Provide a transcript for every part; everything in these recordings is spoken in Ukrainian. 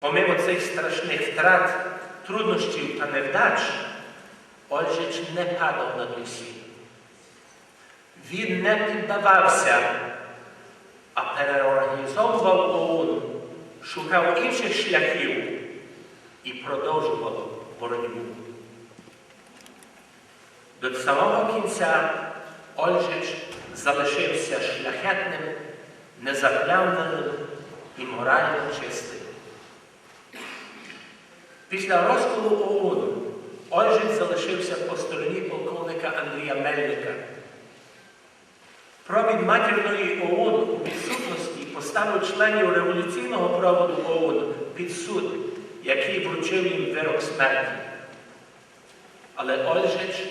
Помимо цих страшних втрат, труднощів та невдач, Ольжич не падав на дусі. Він не піддавався, а переорганізовував ОУН, шукав інших шляхів і продовжував боротьбу. До самого кінця Ольжич залишився шляхетним, незаплямленим і морально чистим. Після розколу ОУН Ольжич залишився по стороні полковника Андрія Мельника. Провід матірної ОУН у підсудності поставив членів революційного проводу ОУН під суд, який вручив їм вирок смерті. Але Ольжич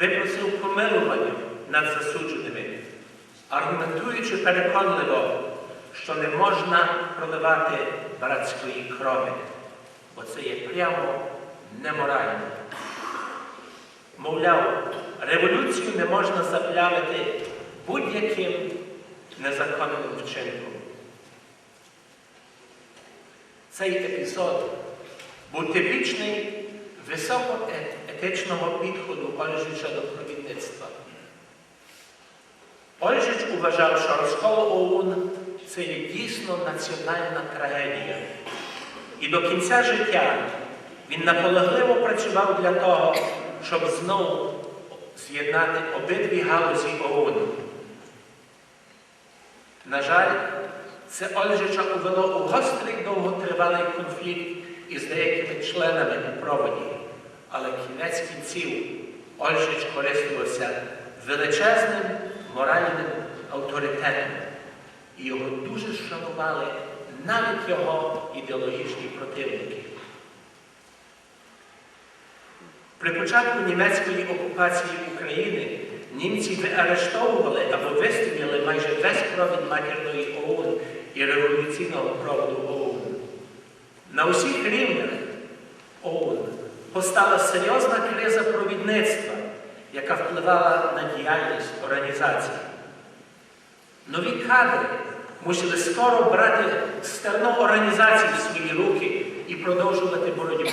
випросив помилування над засудженими, аргументуючи переконливо, що не можна проливати братської крові, бо це є прямо неморально. Мовляв, революцію не можна заплямити будь-яким незаконним вчинком. Цей епізод був типічний високоетичного підходу Ольжича до провідництва. Ольжич вважав, що розкол ОУН це є дійсно національна трагедія. І до кінця життя він наполегливо працював для того, щоб знову з'єднати обидві галузі ОУН. На жаль, це Ольжича увело у гострий довготривалий конфлікт із деякими членами у проводі, але кінець кінців Ольжич користувався величезним моральним авторитетом, і його дуже шанували навіть його ідеологічні противники. При початку німецької окупації України німці виарештовували або вистріляли майже весь провід матірної ОУН і революційного проводу ОУН. На усіх рівнях ОУН постала серйозна криза провідництва, яка впливала на діяльність організації. Нові кадри мусили скоро брати стерно організації в свої руки і продовжувати боротьбу.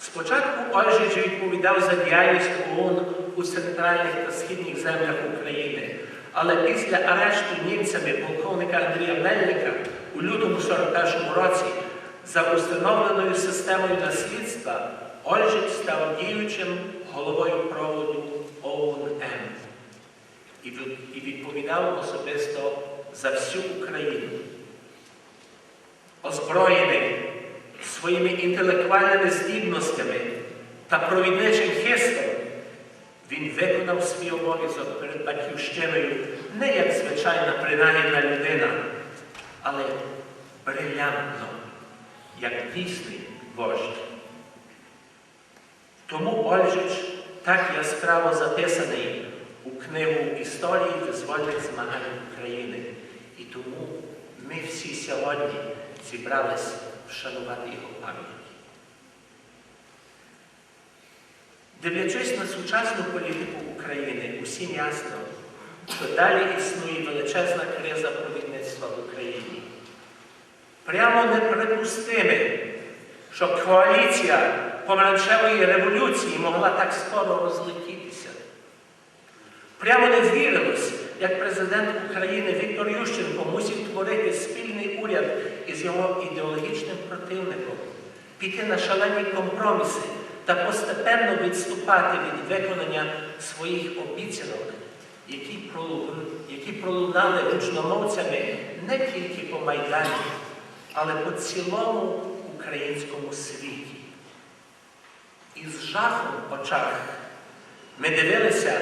Спочатку Ольжич відповідав за діяльність ООН у центральних та східних землях України, але після арешту німцями полковника Андрія Мельника у лютому 41-му році за установленою системою наслідства Ольжич став діючим головою проводу ОУН і відповідав особисто за всю Україну. Озброєний своїми інтелектуальними здібностями та провідничим хистом, він виконав свій обов'язок перед батьківщиною не як звичайна принагідна людина, але брилянтно, як дійсний вождь. Тому Ольжич так яскраво записаний у книгу історії визвольних змагань України. І тому ми всі сьогодні зібрались вшанувати його пам'ять. Дивлячись на сучасну політику України, усім ясно, що далі існує величезна криза провідництва в Україні. Прямо неприпустиме, щоб коаліція помаранчевої революції могла так скоро розлетітися. Прямо не вірилось, як президент України Віктор Ющенко мусив творити спільний уряд із його ідеологічним противником, піти на шалені компроміси та постепенно відступати від виконання своїх обіцянок, які, які пролунали гучномовцями не тільки по Майдані, але по цілому українському світі. І з жахом в очах ми дивилися,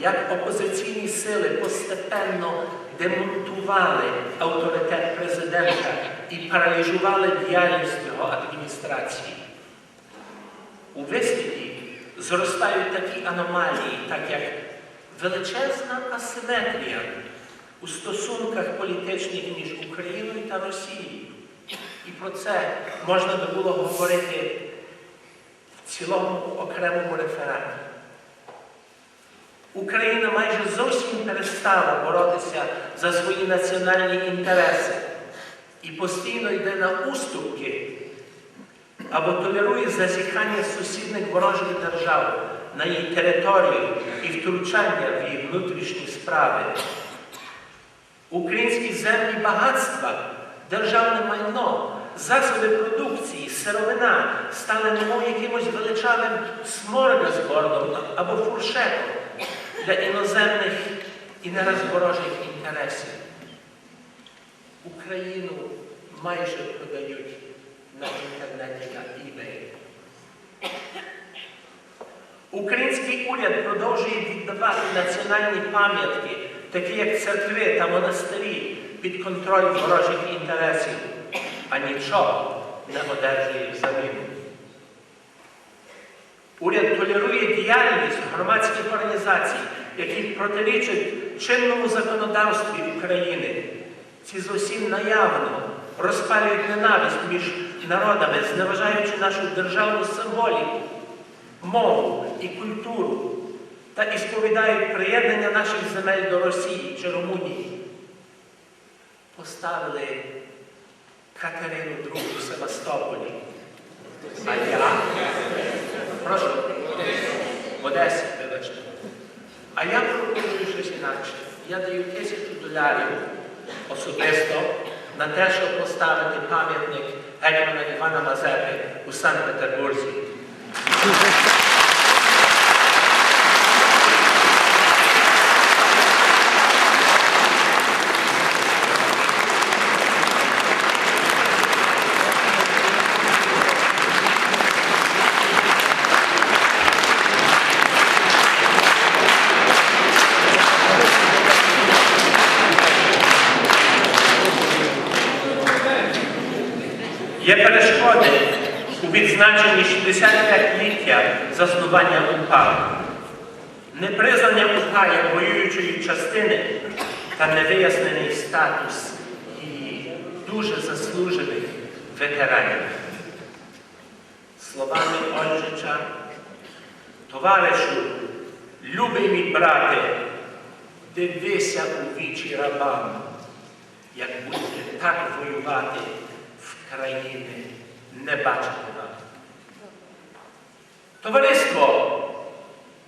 як опозиційні сили постепенно демонтували авторитет президента і паралізували діяльність його адміністрації. У висвіті зростають такі аномалії, так як величезна асиметрія у стосунках політичних між Україною та Росією. І про це можна би було говорити в цілому окремому рефераті. Україна майже зовсім перестала боротися за свої національні інтереси. і постійно йде на уступки або толерує зазіхання сусідних ворожих держав на її територію і втручання в її внутрішні справи. Українські землі багатства, державне майно, засоби продукції, сировина стали немов якимось величавим сморгазбордом або фуршетом для іноземних і не ворожих інтересів. Україну майже продають на інтернеті на eBay. Український уряд продовжує віддавати національні пам'ятки, такі як церкви та монастирі, під контроль ворожих інтересів, а нічого не одержує взамін. Уряд толерує діяльність громадських організацій, які протирічать чинному законодавстві України. Ці зовсім наявно розпалюють ненависть між народами, зневажаючи нашу державну символіку, мову і культуру та і сповідають приєднання наших земель до Росії чи Румунії. Поставили Катерину II в Севастополі. А я прошу в Одесі, вибачте. А я пропоную щось інакше. Я даю тисячу долярів особисто на те, щоб поставити пам'ятник гетьмана Івана Мазепи у Санкт-Петербурзі. Є перешкоди у відзначенні 65-ліття заснування УПА. Непризнання УПА як воюючої частини та невияснений статус її дуже заслужених ветеранів. Словами Ольжича, товаришу, любий мій брате, дивися у вічі рабам, як будете так воювати країни не бачити вам. Товариство,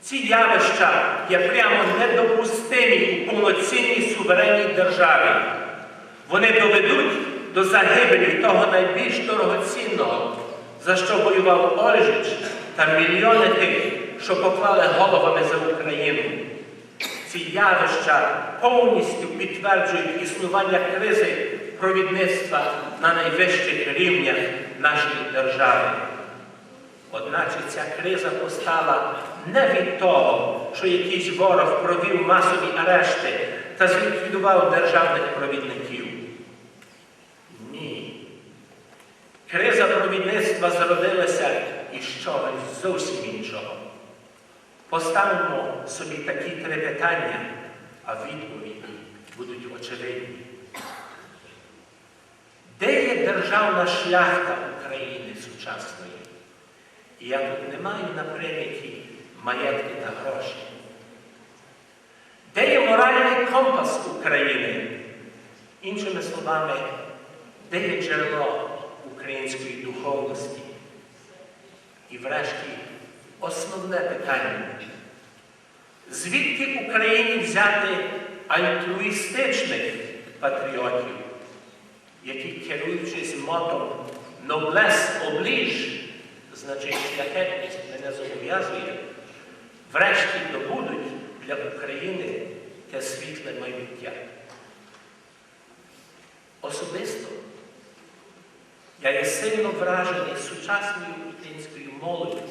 ці явища є прямо недопустимі у повноцінній суверенній державі. Вони доведуть до загибелі того найбільш дорогоцінного, за що воював Ольжич та мільйони тих, що поклали головами за Україну. Ці явища повністю підтверджують існування кризи провідництва на найвищих рівнях нашої держави. Одначе ця криза постала не від того, що якийсь ворог провів масові арешти та зліквідував державних провідників. Ні. Криза провідництва зародилася із чогось зовсім іншого. Поставимо собі такі три питання, а відповіді будуть очевидні. Державна шляхта України сучасної? І я тут не маю на приміті маєтки та гроші. Де є моральний компас України? Іншими словами, де є джерело української духовності? І врешті основне питання. Звідки Україні взяти альтруїстичних патріотів, які, керуючись мотом «Noblesse oblige», значить шляхетність мене зобов'язує, врешті добудуть для України те світле майбуття. Особисто я є сильно вражений сучасною українською молоддю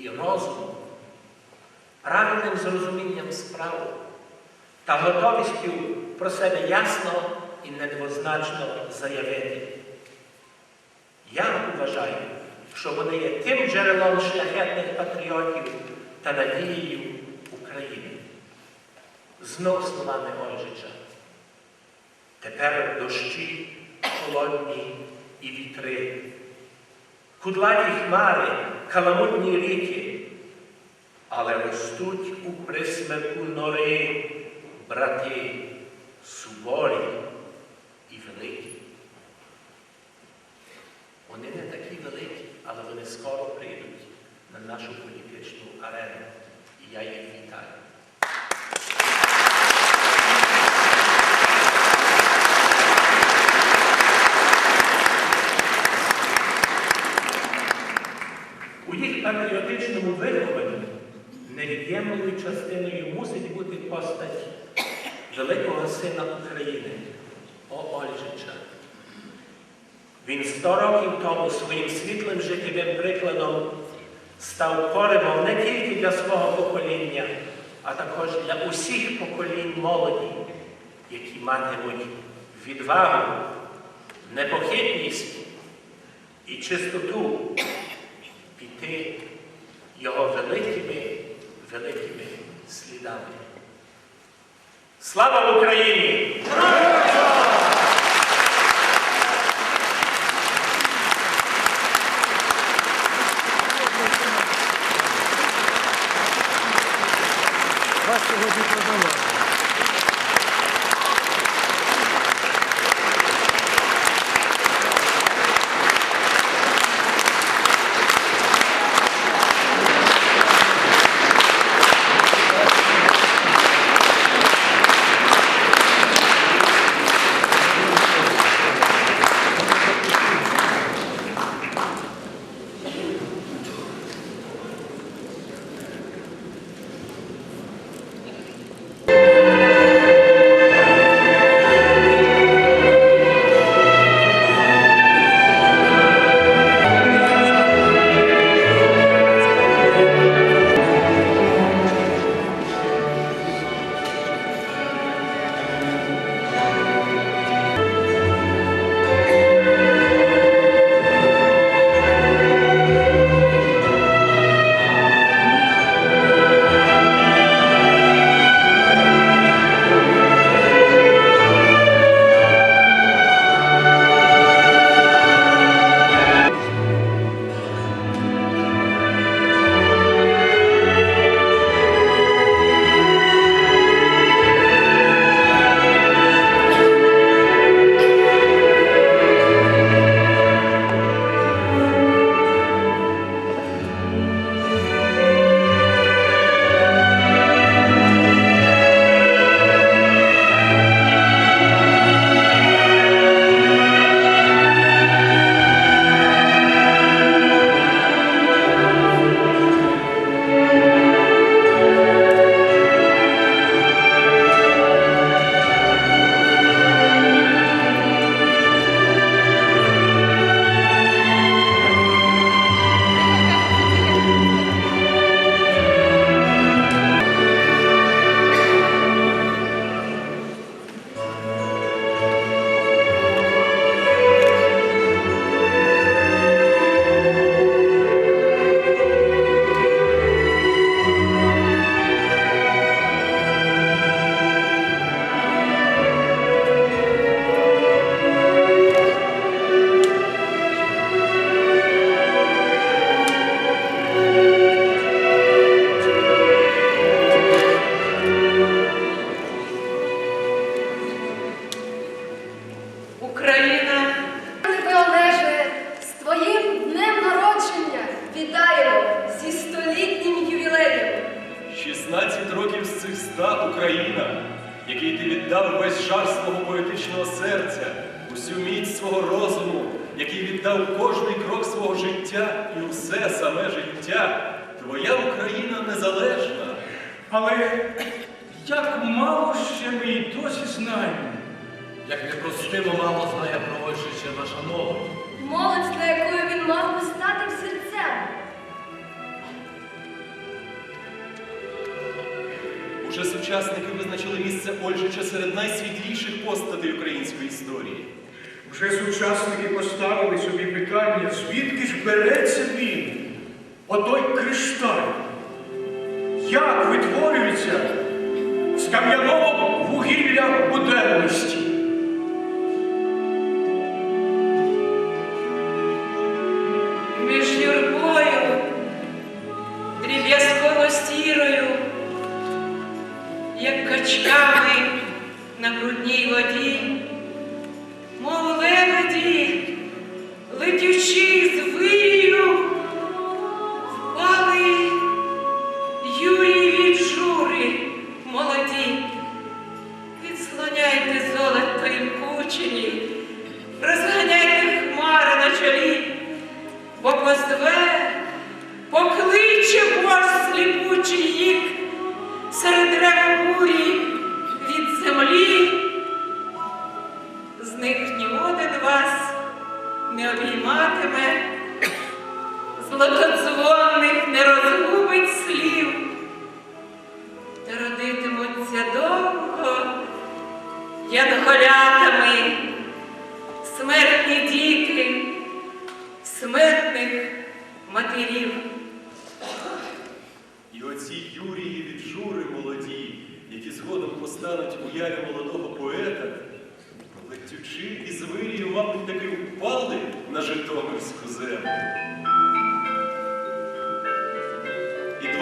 і розумом, правильним зрозумінням справи та готовістю про себе ясно і недвозначно заявити. Я вважаю, що вони є тим джерелом шляхетних патріотів та надією України. Знов словами Ольжича. Тепер дощі холодні і вітри, кудлаті хмари, каламутні ріки, але ростуть у присмерку нори брати суворі і великі. Вони не такі великі, але вони скоро прийдуть на нашу політичну арену. І я їх вітаю. У їх патріотичному вихованні невід'ємною частиною мусить бути постать великого сина України О. Ольжича. Він сто років тому своїм світлим життєвим прикладом став поривом не тільки для свого покоління, а також для усіх поколінь молоді, які матимуть відвагу, непохитність і чистоту піти його великими, великими слідами. Слава Україні! Україна, який ти віддав весь жар свого поетичного серця, усю міць свого розуму, який віддав кожний крок свого життя і усе саме життя, твоя Україна незалежна. Але як мало ще ми й досі знаємо, як непростимо мало знає про Ольшича наша молодь. Молодь, для якою він мав би стати серцем. Уже сучасники визначили місце Ольжича серед найсвітліших постатей української історії. Вже сучасники поставили собі питання, звідки ж береться він, отой кришталь. Як витворюється з кам'яного вугілля буденності?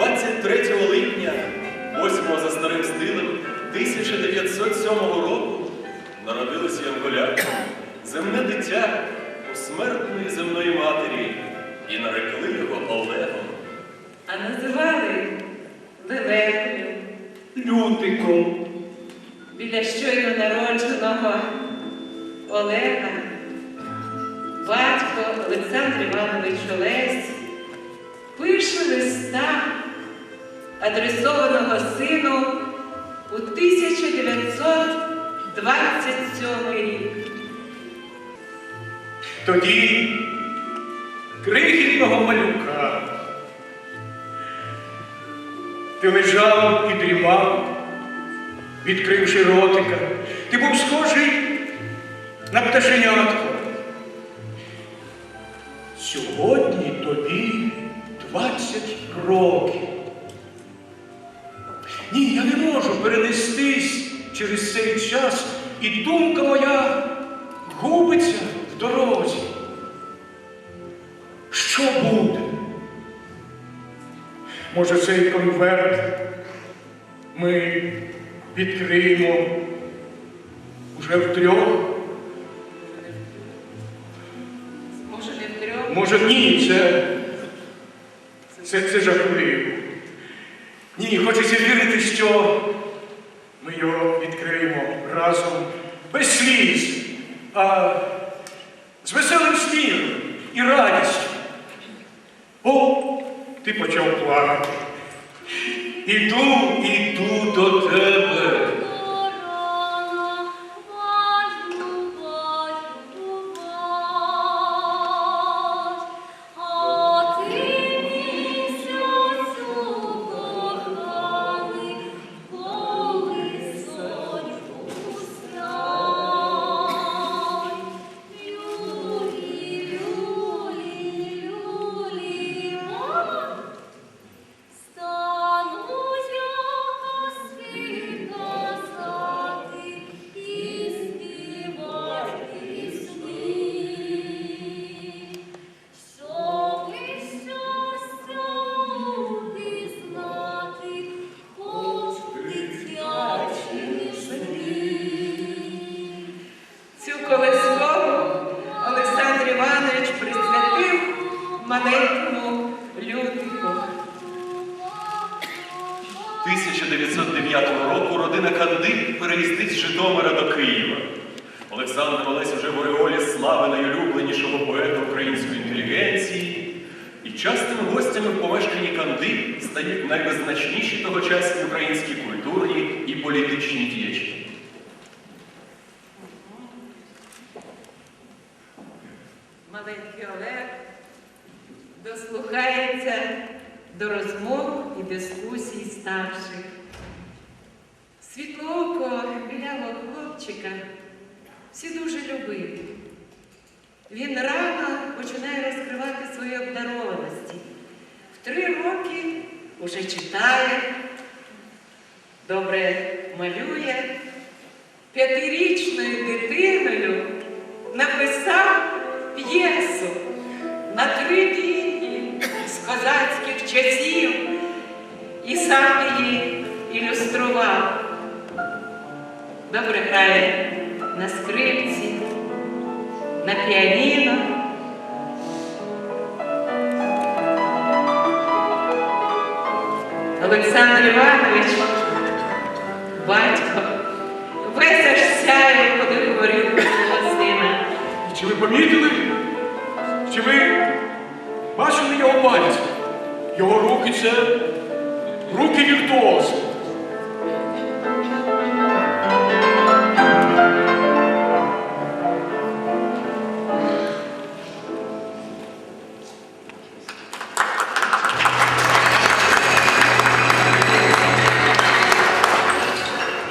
23 липня, 8 за старим стилем, 1907 року народилося Янголя, земне дитя посмертної земної матері, і нарекли його Олегом. А називали Лелекою Лютиком. біля щойно народженого Олега, батько Олександр Іванович Олесь пише листа, адресованого сину у 1927 рік. Тоді крихітного малюка. Ти лежав і дрімав, відкривши ротика. Ти був схожий на пташенятко. Сьогодні тобі 20 років. Перенестись через цей час, і думка моя губиться в дорозі. Що буде? Може, цей конверт ми відкриємо уже втрьох? Може, не втрьох? Може, ні, це, це, це жахливо. Ні, хочеться вірити, що ми його відкриємо разом без сліз, а з веселим сміхом і радістю. О, ти почав плакати. Іду, іду до тебе. І політичні діячі. Маленький Олег дослухається до розмов і дискусій старших. Світлоокого білявого хлопчика всі дуже любили. Він рано починає розкривати свої обдарованості. В три роки уже читає, добре малює. П'ятирічною дитиною написав п'єсу на три лінії з козацьких часів і сам її ілюстрував. Добре грає на скрипці, на піаніно. Олександр Іванович, помітили? Чи ви Бачили його пальці? Його руки це руки віртуозу.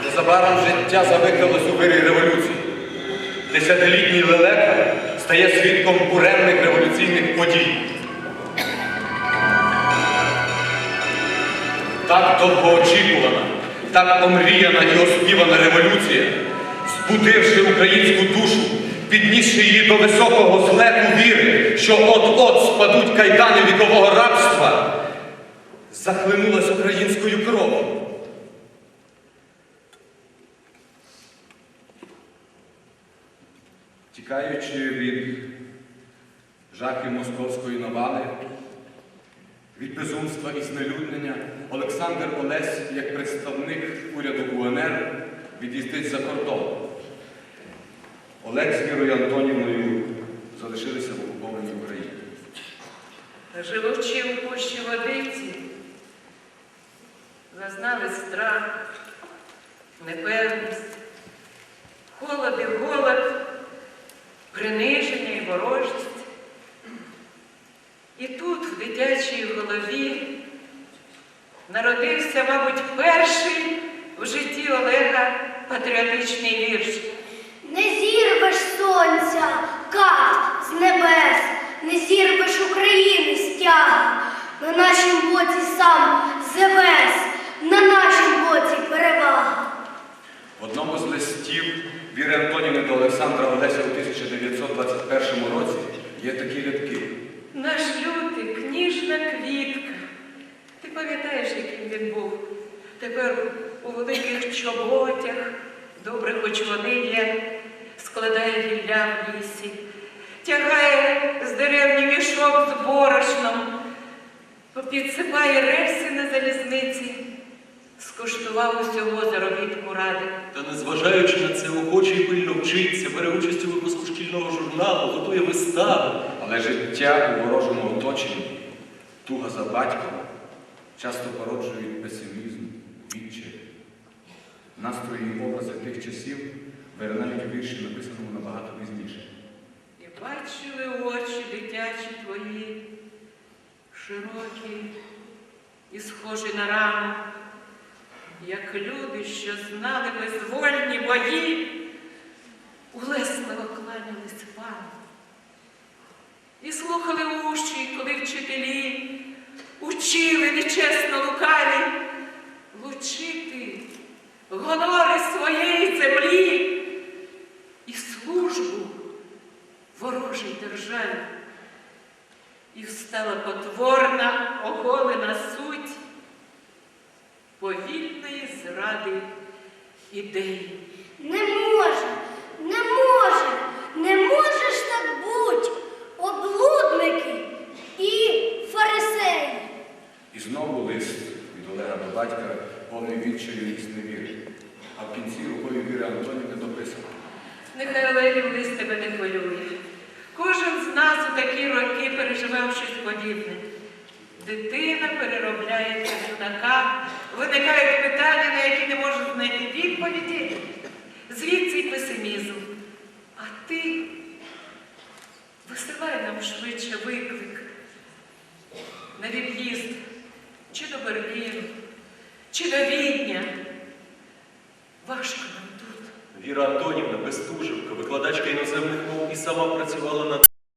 Незабаром життя завихрилось у вирі революції. Десятилітній лелека стає свідком буремних революційних подій. Так довгоочікувана, так омріяна і оспівана революція, збудивши українську душу, піднісши її до високого злету віри, що от-от спадуть кайдани вікового рабства, захлинулась українською кров'ю. Тікаючи від жахів московської навали, від безумства і знелюднення, Олександр Олесь, як представник уряду УНР, від'їздить за кордон. Олег Олександра Олеся у 1921 році є такі рядки. Наш лютик, кніжна квітка. Ти пам'ятаєш, яким він був? Тепер у великих чоботях, добре хоч вони є, складає гілля в лісі, тягає з деревні мішок з борошном, підсипає рельси на залізниці, скуштував усього заробітку ради. Та незважаючи на це, охоче і пильно вчиться, бере участь у випуску шкільного журналу, готує вистави. Але життя у ворожому оточенні, туга за батьком, часто породжують песимізм, відчай. Настрої і образи тих часів виринають у вірші, написаному набагато пізніше. І бачили очі дитячі твої, широкі і схожі на раму, як люди, що знали визвольні бої, улесливо кланялись пану. І слухали уші, коли вчителі учили нечесно лукаві лучити гонори своєї землі і службу ворожій державі. І встала потворна, оголена суть повільної зради ідеї. Не може, не може, не можеш так бути, облудники і фарисеї. І знову лист від Олега до батька, повний відчаю і